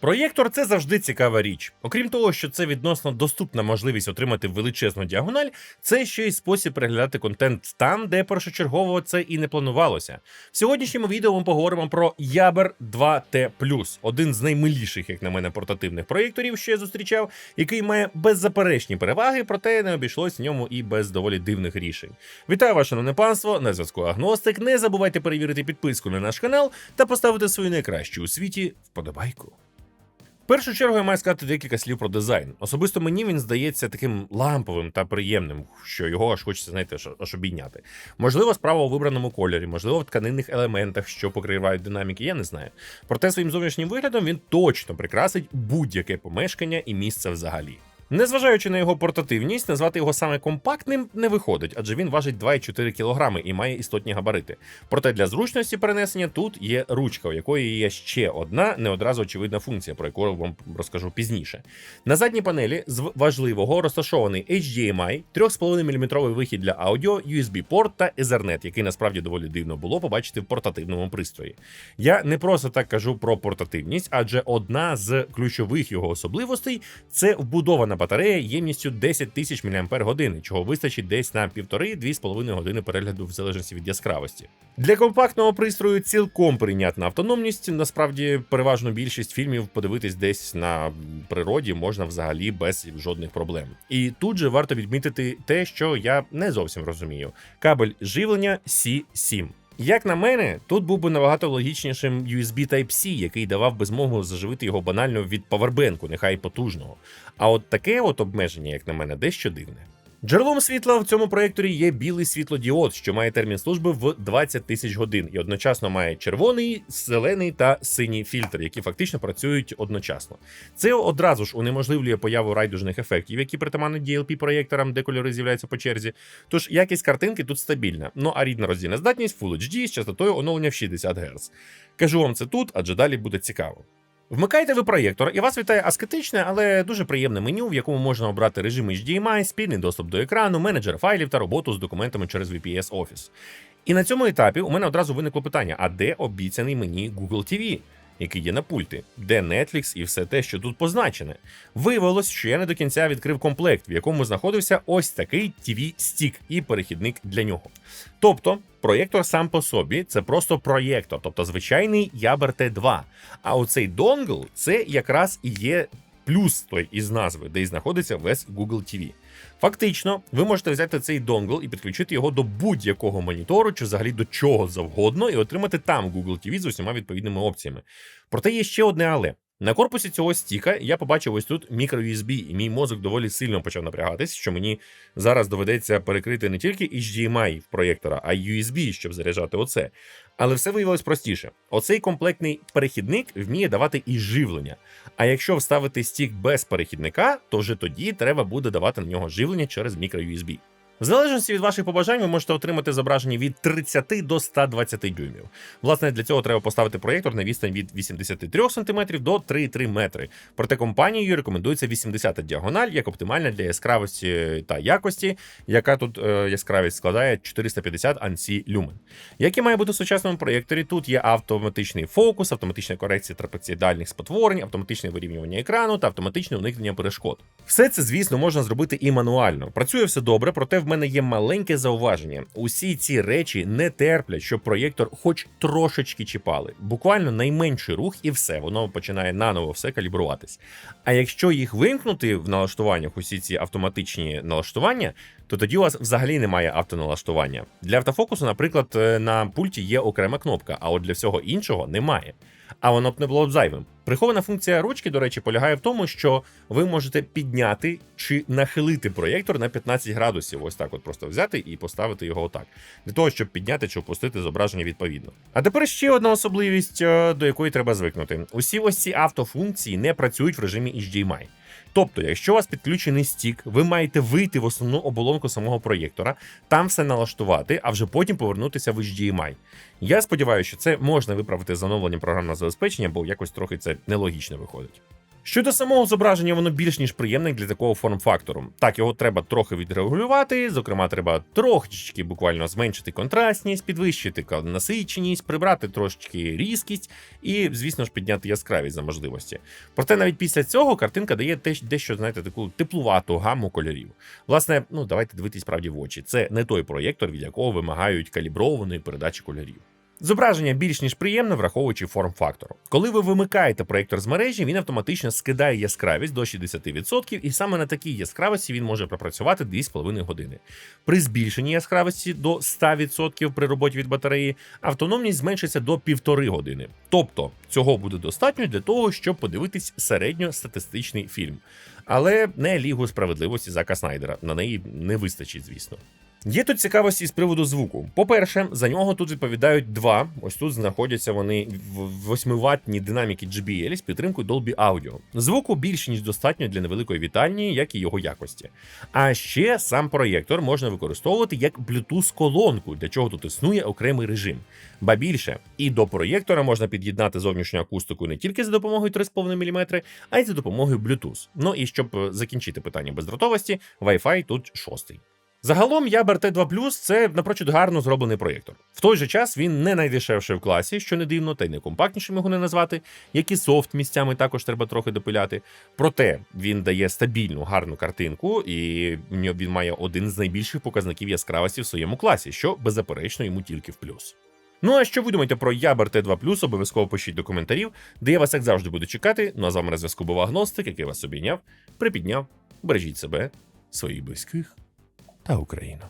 Проєктор це завжди цікава річ. Окрім того, що це відносно доступна можливість отримати величезну діагональ, це ще й спосіб переглядати контент там, де першочергово це і не планувалося. В сьогоднішньому відео ми поговоримо про Ябер 2T+, один з наймиліших, як на мене, портативних проєкторів, що я зустрічав, який має беззаперечні переваги, проте не обійшлось в ньому і без доволі дивних рішень. Вітаю ваше шановне панство, на зв'язку Агностик. Не забувайте перевірити підписку на наш канал та поставити свою найкращу у світі вподобайку. Першу чергу я маю сказати декілька слів про дизайн. Особисто мені він здається таким ламповим та приємним, що його аж хочеться, знаєте, аж обійняти. Можливо, справа у вибраному кольорі, можливо, в тканинних елементах, що покривають динаміки, я не знаю. Проте своїм зовнішнім виглядом він точно прикрасить будь-яке помешкання і місце взагалі. Незважаючи на його портативність, назвати його саме компактним не виходить, адже він важить 2,4 кг і має істотні габарити. Проте для зручності перенесення тут є ручка, у якої є ще одна не одразу очевидна функція, про яку вам розкажу пізніше. На задній панелі з важливого розташований HDMI, 3,5 мм вихід для аудіо, USB-порт та Ethernet, який насправді доволі дивно було побачити в портативному пристрої. Я не просто так кажу про портативність, адже одна з ключових його особливостей це вбудована батарея ємністю 10 тисяч мАч, чого вистачить десь на 1,5-2,5 години перегляду в залежності від яскравості. Для компактного пристрою цілком прийнятна автономність. Насправді, переважно більшість фільмів подивитись десь на природі можна взагалі без жодних проблем. І тут же варто відмітити те, що я не зовсім розумію: кабель живлення C7. Як на мене, тут був би набагато логічнішим USB Type-C, який давав би змогу заживити його банально від павербенку, нехай потужного. А от таке от обмеження, як на мене, дещо дивне. Джерелом світла в цьому проєкторі є білий світлодіод, що має термін служби в 20 тисяч годин, і одночасно має червоний, зелений та синій фільтр, які фактично працюють одночасно. Це одразу ж унеможливлює появу райдужних ефектів, які притаманні DLP проєкторам, де кольори з'являються по черзі. Тож якість картинки тут стабільна. Ну а рідна роздільна здатність Full HD з частотою оновлення в 60 Гц. Кажу вам це тут, адже далі буде цікаво. Вмикаєте ви проєктор, і вас вітає аскетичне, але дуже приємне меню, в якому можна обрати режим HDMI, спільний доступ до екрану, менеджер файлів та роботу з документами через VPS Office. І на цьому етапі у мене одразу виникло питання: а де обіцяний мені Google TV? Який є на пульті, де Netflix і все те, що тут позначене. Виявилось, що я не до кінця відкрив комплект, в якому знаходився ось такий tv стік і перехідник для нього. Тобто, проєктор сам по собі це просто проєктор, тобто звичайний Ябер Т2. А оцей донгл це якраз і є плюс той із назви, де і знаходиться весь Google TV. Фактично, ви можете взяти цей донгл і підключити його до будь-якого монітору чи взагалі до чого завгодно, і отримати там Google TV з усіма відповідними опціями. Проте є ще одне але. На корпусі цього стіка я побачив ось тут мікро-USB, і мій мозок доволі сильно почав напрягатись, що мені зараз доведеться перекрити не тільки HDMI в проєктора, а й USB, щоб заряджати оце. Але все виявилось простіше. Оцей комплектний перехідник вміє давати і живлення. А якщо вставити стік без перехідника, то вже тоді треба буде давати на нього живлення через мікро-USB. В залежності від ваших побажань ви можете отримати зображення від 30 до 120 дюймів. Власне, для цього треба поставити проєктор на відстань від 83 см до 3,3 метри. Проте компанією рекомендується 80 діагональ як оптимальна для яскравості та якості, яка тут е, яскравість складає 450 ANSI люмен. Як і має бути в сучасному проєкторі, тут є автоматичний фокус, автоматична корекція трапеціїдальних спотворень, автоматичне вирівнювання екрану та автоматичне уникнення перешкод. Все це, звісно, можна зробити і мануально. Працює все добре, проте в мене є маленьке зауваження. Усі ці речі не терплять, щоб проєктор хоч трошечки чіпали. Буквально найменший рух, і все, воно починає наново все калібруватись. А якщо їх вимкнути в налаштуваннях, усі ці автоматичні налаштування, то тоді у вас взагалі немає автоналаштування. Для автофокусу, наприклад, е, на пульті є окрема кнопка, а от для всього іншого немає. А воно б не було б зайвим. Прихована функція ручки, до речі, полягає в тому, що ви можете підняти чи нахилити проєктор на 15 градусів. Ось так, от просто взяти і поставити його отак, для того, щоб підняти чи опустити зображення відповідно. А тепер ще одна особливість, е, до якої треба звикнути: усі ось ці автофункції не працюють в режимі HDMI. Тобто, якщо у вас підключений стік, ви маєте вийти в основну оболонку самого проєктора, там все налаштувати, а вже потім повернутися в HDMI. Я сподіваюся, що це можна виправити з оновленням програмного забезпечення, бо якось трохи це нелогічно виходить. Щодо самого зображення, воно більш ніж приємне для такого форм-фактору. Так, його треба трохи відрегулювати. Зокрема, треба трошечки буквально зменшити контрастність, підвищити насиченість, прибрати трошечки різкість і, звісно ж, підняти яскравість за можливості. Проте навіть після цього картинка дає дещо, знаєте, таку теплувату гаму кольорів. Власне, ну давайте дивитись справді в очі. Це не той проєктор, від якого вимагають каліброваної передачі кольорів. Зображення більш ніж приємне, враховуючи форм-фактор. Коли ви вимикаєте проєктор з мережі, він автоматично скидає яскравість до 60%, і саме на такій яскравості він може пропрацювати 2,5 години. При збільшенні яскравості до 100% при роботі від батареї автономність зменшиться до 1,5 години. Тобто цього буде достатньо для того, щоб подивитись середньостатистичний фільм. Але не Лігу справедливості Зака Снайдера. На неї не вистачить, звісно. Є тут цікавості з приводу звуку. По-перше, за нього тут відповідають два. Ось тут знаходяться вони в 8-ваттні динаміки JBL з підтримкою Dolby Audio. Звуку більше ніж достатньо для невеликої вітальні, як і його якості. А ще сам проєктор можна використовувати як Bluetooth-колонку, для чого тут існує окремий режим. Ба більше, і до проєктора можна під'єднати зовнішню акустику не тільки за допомогою 3,5 мм, а й за допомогою Bluetooth. Ну і щоб е, закінчити питання бездротовості, Wi-Fi тут шостий. Загалом Ябер Т2 це напрочуд гарно зроблений проєктор. В той же час він не найдешевший в класі, що не дивно, та й не компактнішим його не назвати, як і софт місцями також треба трохи допиляти. Проте він дає стабільну гарну картинку, і він має один з найбільших показників яскравості в своєму класі, що беззаперечно йому тільки в плюс. Ну а що ви думаєте про Ябер Т2 обов'язково пишіть до коментарів, де я вас як завжди буду чекати. Ну а з вами на зв'язку був агностик, який вас обійняв, припідняв. Бережіть себе, своїх близьких та Україну.